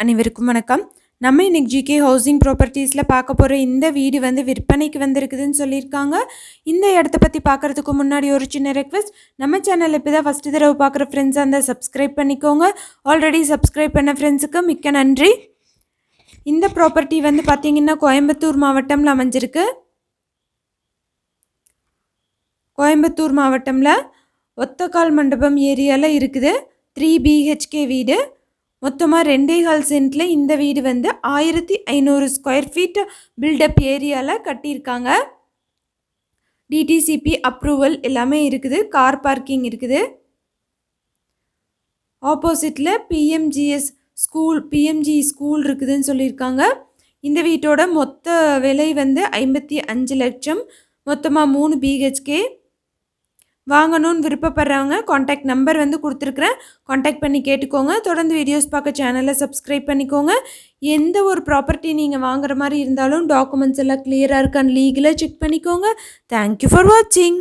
அனைவருக்கும் வணக்கம். நம்ம இன்னைக்கு ஜிகே ஹவுசிங் ப்ராப்பர்ட்டிஸில் பார்க்க போகிற இந்த வீடு வந்து விற்பனைக்கு வந்திருக்குதுன்னு சொல்லியிருக்காங்க. இந்த இடத்த பற்றி பார்க்குறதுக்கு முன்னாடி ஒரு சின்ன ரெக்வெஸ்ட் நம்ம சேனல் இப்போ தான் ஃபஸ்ட்டு தடவை பார்க்குற ஃப்ரெண்ட்ஸ் அந்த சப்ஸ்கிரைப் பண்ணிக்கோங்க. ஆல்ரெடி சப்ஸ்கிரைப் பண்ண ஃப்ரெண்ட்ஸுக்கு மிக்க நன்றி. இந்த ப்ராப்பர்ட்டி வந்து பார்த்திங்கன்னா கோயம்புத்தூர் மாவட்டமில் அமைஞ்சிருக்கு. கோயம்புத்தூர் மாவட்டமில் ஒத்தக்கால் மண்டபம் ஏரியாவில் இருக்குது. த்ரீ பிஹெச்கே வீடு. மொத்தமாக ரெண்டே கால் சென்ட்டில் இந்த வீடு வந்து ஆயிரத்தி ஐநூறு ஸ்கொயர் ஃபீட் பில்டப் ஏரியாவில் கட்டியிருக்காங்க. டிடிசிபி அப்ரூவல் எல்லாமே இருக்குது. கார் பார்க்கிங் இருக்குது. ஆப்போசிட்டில் பிஎம்ஜிஎஸ் ஸ்கூல் பிஎம்ஜி ஸ்கூல் இருக்குதுன்னு சொல்லியிருக்காங்க. இந்த வீட்டோட மொத்த விலை வந்து ஐம்பத்தி அஞ்சு லட்சம். மொத்தமாக மூணு பிஹெச்கே வாங்கணும்னு விருப்பப்படுறவங்க காண்டாக்ட் நம்பர் வந்து கொடுத்துருக்குறேன். காண்டாக்ட் பண்ணி கேட்டுக்கோங்க. தொடர்ந்து வீடியோஸ் பார்க்க சேனலை சப்ஸ்கிரைப் பண்ணிக்கோங்க. எந்த ஒரு ப்ராப்பர்ட்டி நீங்கள் வாங்குற மாதிரி இருந்தாலும் டாக்குமெண்ட்ஸ் எல்லாம் கிளியராக இருக்கான்னு லீகலாக செக் பண்ணிக்கோங்க. தேங்க்யூ ஃபார் வாட்சிங்